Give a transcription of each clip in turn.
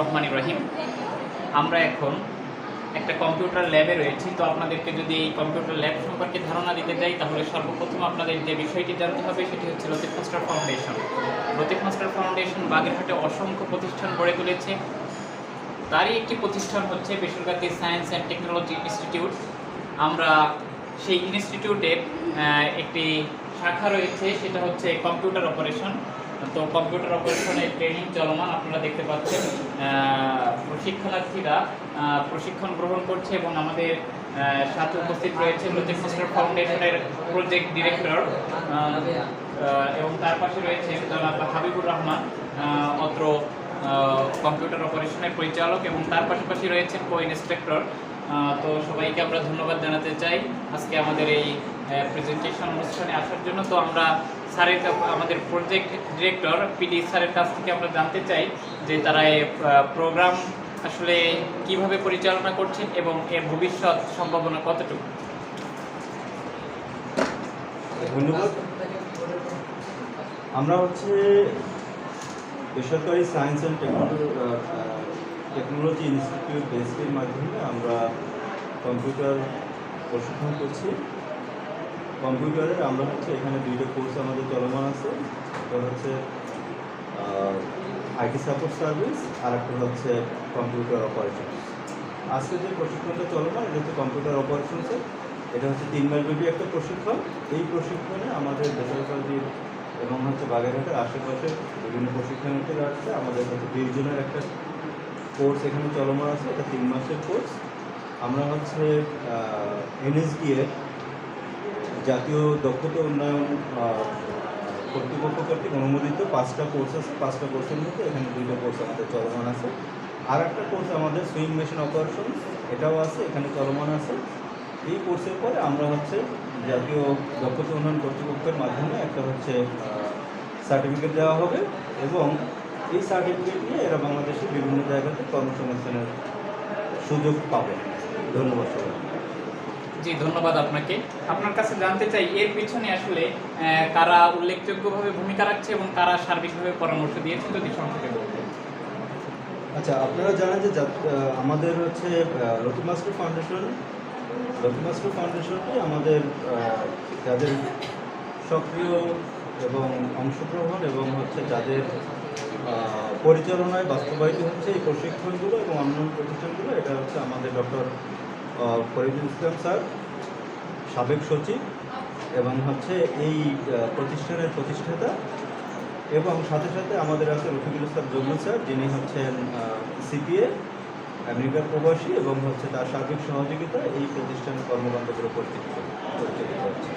রাহিম। আমরা এখন একটা কম্পিউটার ল্যাবে রয়েছি, তো আপনাদেরকে যদি এই কম্পিউটার ল্যাব সম্পর্কে ধারণা দিতে যাই, তাহলে সর্বপ্রথম আপনাদের যে বিষয়টি জানতে হবে, সেটি হচ্ছে Latif master foundation. Latif master foundation বাগেরহাটে অসংখ্য প্রতিষ্ঠান গড়ে তুলেছে। তারই একটি প্রতিষ্ঠান হচ্ছে বেসরকারি সায়েন্স অ্যান্ড টেকনোলজি ইনস্টিটিউট। আমরা সেই ইনস্টিটিউটের একটি শাখা রয়েছে, সেটা হচ্ছে কম্পিউটার অপারেশন। তো কম্পিউটার অপারেশনের ট্রেনিং চলমান, আপনারা দেখতে পাচ্ছেন প্রশিক্ষণার্থীরা প্রশিক্ষণ গ্রহণ করছে এবং আমাদের সাথে উপস্থিত রয়েছে মাস্টার ফাউন্ডেশনের প্রজেক্ট ডিরেক্টর এবং তার পাশে রয়েছে হাবিবুর রহমান অত্র কম্পিউটার অপারেশনের পরিচালক এবং তার পাশাপাশি রয়েছেন কো ইন্সপেক্টর তো সবাইকে আমরা ধন্যবাদ জানাতে চাই। আজকে আমাদের এই প্রেজেন্টেশন অনুষ্ঠানে আসার জন্য। তো আমরা স্যারের আমাদের প্রজেক্ট ডিরেক্টর পিডি স্যারের কাছ থেকে আমরা জানতে চাই যে তারা এই প্রোগ্রাম আসলে কীভাবে পরিচালনা করছেন এবং এর ভবিষ্যৎ সম্ভাবনা কতটুকু? ধন্যবাদ। আমরা হচ্ছে বেসরকারি science and technology technology institute বেসির মাধ্যমে আমরা কম্পিউটার প্রশিক্ষণ করছি। কম্পিউটারের, আমরা হচ্ছে এখানে দুইটা কোর্স আমাদের চলমান আছে। একটা হচ্ছে আইটি সাপোর্ট সার্ভিস আর একটা হচ্ছে কম্পিউটার অপারেশন আজকে যে প্রশিক্ষণটা চলমান, এটা হচ্ছে কম্পিউটার অপারেশনসের এটা হচ্ছে তিন মাস ব্যাপী একটা প্রশিক্ষণ। এই প্রশিক্ষণে আমাদের বেসরকারি এবং হচ্ছে বাগেরহাটের আশেপাশে বিভিন্ন প্রশিক্ষণার্থীরা আসছে। আমাদের হচ্ছে বিশ জনের একটা কোর্স এখানে চলমান আছে। এটা তিন মাসের কোর্স। আমরা হচ্ছে এনএসডি এর জাতীয় দক্ষতা উন্নয়ন কর্তৃপক্ষ কর্তৃক অনুমোদিত পাঁচটা কোর্স আছে পাঁচটা কোর্সের মধ্যে এখানে দুইটা কোর্স আমাদের চলমান আছে। আর একটা কোর্স আমাদের সুইং মেশিন অপারেশন এটাও আছে, এখানে চলমান আছে। এই কোর্সের পরে আমরা হচ্ছে জাতীয় দক্ষতা উন্নয়ন কর্তৃপক্ষের মাধ্যমে একটা হচ্ছে সার্টিফিকেট দেওয়া হবে এবং এই সার্টিফিকেট নিয়ে এরা বাংলাদেশের বিভিন্ন জায়গাতে কর্মসংস্থানের সুযোগ পাবে। ধন্যবাদ সবাই জি, ধন্যবাদ আপনাকে। আপনার কাছে জানতে চাই, এর পিছনে আসলে কারা উল্লেখযোগ্যভাবে ভূমিকা রাখছে এবং কারা সার্বিকভাবে পরামর্শ দিয়েছে, যদি সংক্ষেপে আচ্ছা আপনারা জানেন যে আমাদের হচ্ছে মাস্টার ফাউন্ডেশন মাস্টার ফাউন্ডেশনটি আমাদের যাদের সক্রিয় এবং অংশগ্রহণ এবং হচ্ছে যাদের পরিচালনায় বাস্তবায়িত হচ্ছে এই প্রশিক্ষণগুলো এবং অন্যান্য প্রতিষ্ঠানগুলো, এটা হচ্ছে আমাদের ডক্টর ফরিদুল ইসলাম স্যার, সাবেক সচিব, এবং হচ্ছে এই প্রতিষ্ঠানের প্রতিষ্ঠাতা, এবং সাথে সাথে আমাদের আছে রফিকুল ইসলাম জম্মু স্যার, যিনি হচ্ছেন সিপিএ, আমেরিকার প্রবাসী, এবং হচ্ছে তার সার্বিক সহযোগিতা এই প্রতিষ্ঠানের কর্মকাণ্ডগুলো পরিচালিত পরিচালিত হচ্ছে।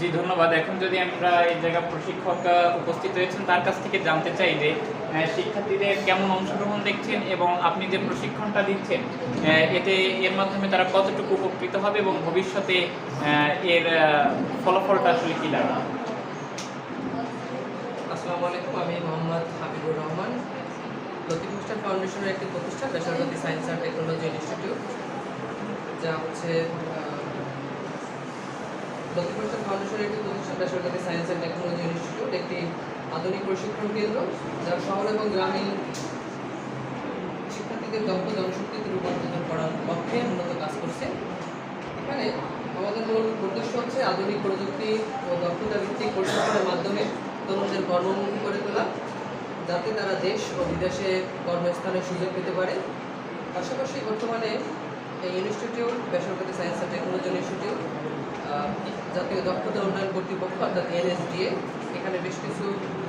জি, ধন্যবাদ। এখন যদি আমরা এই জায়গা প্রশিক্ষক উপস্থিত হয়েছেন, তার কাছ থেকে জানতে চাই যে শিক্ষার্থীদের কেমন অংশগ্রহণ দেখছেন এবং আপনি যে প্রশিক্ষণটা দিচ্ছেন এতে এর মাধ্যমে তারা কতটুকু উপকৃত হবে এবং ভবিষ্যতে এর ফলাফলটা আসলে কী দাঁড়াবে? আসসালামু আলাইকুম, আমি মোহাম্মদ হাবিবুর রহমান। লতিফ ফাউন্ডেশনের একটি প্রতিষ্ঠান, বেসরকারি সায়েন্স অ্যান্ড টেকনোলজি ইনস্টিটিউট যা হচ্ছে লতিফ মুস্টার একটি প্রতিষ্ঠান, বেসরকারি সায়েন্স অ্যান্ড টেকনোলজি ইনস্টিটিউট, একটি আধুনিক প্রশিক্ষণ কেন্দ্র, যা শহর এবং গ্রামীণ শিক্ষার্থীদের দক্ষ জনশক্তিতে রূপান্তরিত করার পক্ষে মূলত কাজ করছে। এখানে আমাদের মূল উদ্দেশ্য হচ্ছে আধুনিক প্রযুক্তি ও দক্ষতা ভিত্তিক প্রশিক্ষণের মাধ্যমে তরুণদের কর্মমুখী করে তোলা, যাতে তারা দেশ ও বিদেশে কর্মস্থানের সুযোগ পেতে পারে। পাশাপাশি বর্তমানে এই ইনস্টিটিউট বেসরকারি সায়েন্স অ্যান্ড টেকনোলজি ইনস্টিটিউট জাতীয় দক্ষতা উন্নয়ন কর্তৃপক্ষ অর্থাৎ এনএসডিএ, এখানে বেশ কিছু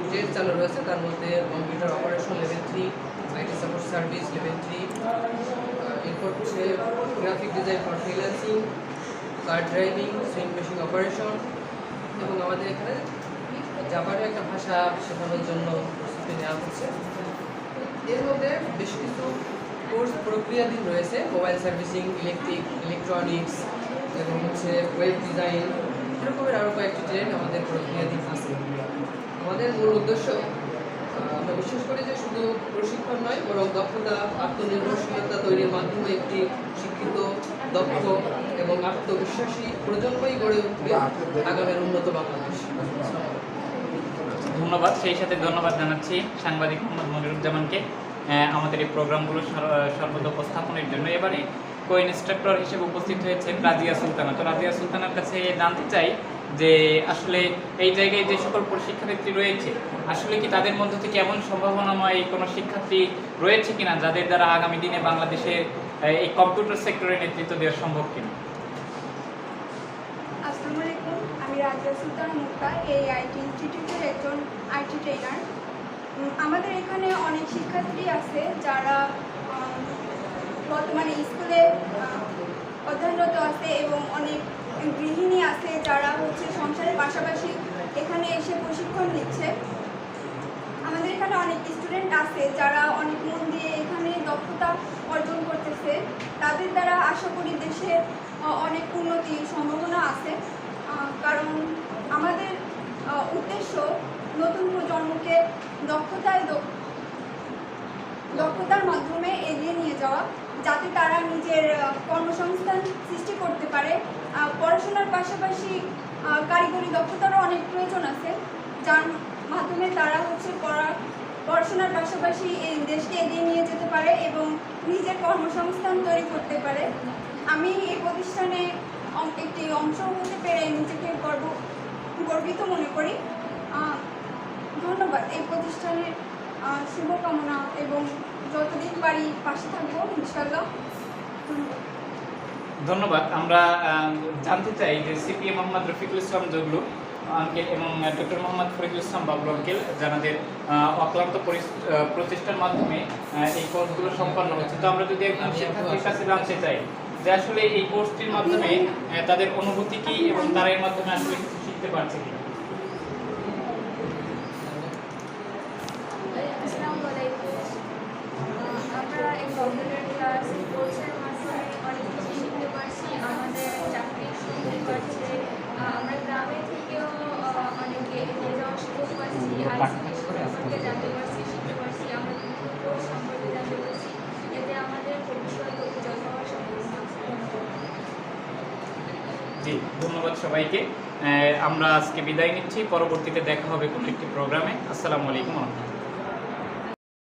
ট্রেড চালু রয়েছে। তার মধ্যে computer operation level three IT support service level three এরপর হচ্ছে graphic design for freelancing car driving sewing machine operation এবং আমাদের এখানে জাপানি একটা ভাষা শেখানোর জন্য প্রস্তুতি নেওয়া হচ্ছে। এর মধ্যে বেশ কিছু কোর্স প্রক্রিয়াধীন রয়েছে। মোবাইল সার্ভিসিং ইলেকট্রিক ইলেকট্রনিক্স এবং হচ্ছে ওয়েব ডিজাইন এরকমের আরও কয়েকটি ট্রেন্ড আমাদের প্রক্রিয়াধীন আছে। আমাদের মূল উদ্দেশ্য আমরা বিশ্বাস করি যে শুধু প্রশিক্ষণ নয়, বরং দক্ষতা, আত্মনির্ভরশীলতা তৈরির মাধ্যমে একটি শিক্ষিত, দক্ষ এবং আত্মবিশ্বাসী প্রজন্মই গড়ে উঠবে আগামীর উন্নত বাংলাদেশ। ধন্যবাদ। সেই সাথে ধন্যবাদ জানাচ্ছি সাংবাদিক মোহাম্মদ মনিরুজ্জামানকে। আমাদের এই প্রোগ্রামগুলো সর- সর্বদা উপস্থাপনের জন্য এবারে কো ইনস্ট্রাক্টর হিসেবে উপস্থিত হয়েছেন রাজিয়া সুলতানা। তো রাজিয়া সুলতানার কাছে জানতে চাই যে, আসলে এই জায়গায় যে সকল শিক্ষার্থী রয়েছে, আসলে কি তাদের মধ্য থেকে এমন সম্ভাবনাময় কোনো শিক্ষার্থী রয়েছে কিনা, যাদের দ্বারা আগামী দিনে বাংলাদেশে এই কম্পিউটার সেক্টরে নেতৃত্ব দেওয়া সম্ভব কিনা? আমাদের এখানে অনেক শিক্ষার্থী আছে যারা বর্তমানে স্কুলে আহ, অধ্যয়নরত আছে এবং অনেক গৃহিণী আছে যারা হচ্ছে সংসারের পাশাপাশি এখানে এসে প্রশিক্ষণ নিচ্ছে। আমাদের এখানে অনেক স্টুডেন্ট আছে যারা অনেক মন দিয়ে এখানে দক্ষতা অর্জন করতেছে। তাদের দ্বারা আশা করি দেশে অনেক উন্নতির সম্ভাবনা আছে। কারণ আমাদের উদ্দেশ্য নতুন প্রজন্মকে দক্ষতায় দক্ষতার মাধ্যমে এগিয়ে নিয়ে যাওয়া, যাতে তারা নিজের কর্মসংস্থান সৃষ্টি করতে পারে। পড়াশোনার পাশাপাশি কারিগরি দক্ষতারও অনেক প্রয়োজন আছে। যার মাধ্যমে তারা হচ্ছে পড়া, পড়াশোনার পাশাপাশি এই দেশকে এগিয়ে নিয়ে যেতে পারে এবং নিজের কর্মসংস্থান তৈরি করতে পারে। আমি এই প্রতিষ্ঠানে একটি অংশ হতে পেরে নিজেকে গর্ব, গর্বিত মনে করি। ধন্যবাদ এই প্রতিষ্ঠানের শুভকামনা এবং যতদিন বাড়ি পাশে থাকব ইনশাল্লাহ ধন্যবাদ। ধন্যবাদ। আমরা জানতে চাই যে সিপিএম মোহাম্মদ রফিকুল ইসলাম জগলু আঙ্কেল এবং ডক্টর মোহাম্মদ ফরিদুল ইসলাম বাবুল আঙ্কেল যাদের অক্লান্ত প্রচেষ্টার মাধ্যমে এই কোর্সগুলো সম্পন্ন হচ্ছে। তো আমরা যদি একজন শিক্ষার্থীর কাছে জানতে চাই যে আসলে এই কোর্সটির মাধ্যমে তাদের অনুভূতি কি এবং তারা এর মাধ্যমে আসলে কিছু শিখতে পারছে কিনা আসসালামু আলাইকুম আহ, আমরা এই কম্পিউটার ক্লাস কোর্সের মাধ্যমে অনেক কিছু শিখতে পারছি আমাদের চাকরি শিখতে পারছে আহ, আমরা গ্রামে থেকেও আহ, অনেকে এগিয়ে যাওয়ার সুযোগ পাচ্ছি আইসিটি সম্পর্কে জানতে পারছি শিখতে পারছি আমরা বিভিন্ন কোর্স সম্পর্কে জানতে পারছি এতে আমাদের ভবিষ্যৎ উজ্জ্বল হওয়ার সম্ভাবনা আছে জি, ধন্যবাদ সবাইকে। আমরা আজকে বিদায় নিচ্ছি। পরবর্তীতে দেখা হবে কোনো একটি প্রোগ্রামে। আসসালামু আলাইকুম